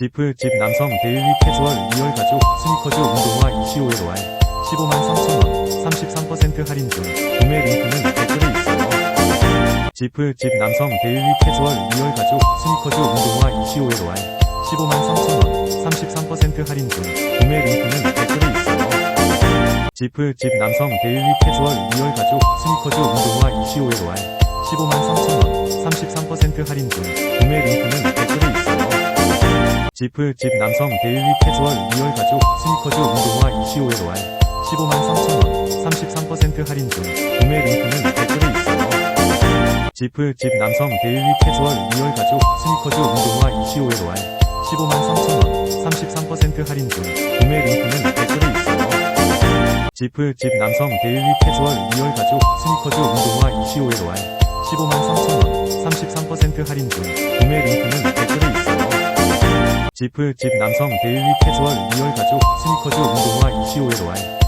지프 집 남성 데일리 캐주얼 리얼 가죽 스니커즈 운동화 25의 로알 15만 3천원 33% 할인 중 구매 링크는 댓글에 있어요. 지프 집 남성 데일리 캐주얼 리얼 가죽 스니커즈 운동화 25의 로알 15만 3천원 33% 할인 중 구매 링크는 댓글에 있어요. 지프 집 남성 데일리 캐주얼 리얼 가죽 스니커즈 운동화 25의 로알 15만 3천원 33% 할인 중 구매 있어요. 지프 집 남성 데일리 캐주얼 리얼 가죽 스니커즈 운동화 25의 로알 15만 3천원 33% 할인 중 구매 링크는 댓글에 있어요. 지프 집 남성 데일리 캐주얼 리얼 가죽 스니커즈 운동화 25의 로알 15만 3천원 33% 할인 중 구매 링크는 댓글에 있어요. 지프 집 남성 데일리 캐주얼 리얼 가죽 스니커즈 운동화 25의 로알 15만 3천원 33% 할인 중 구매 링크는 댓글에 있어요. 지프 집 남성 데일리 캐주얼 리얼 가죽 스니커즈 운동화 25의 로알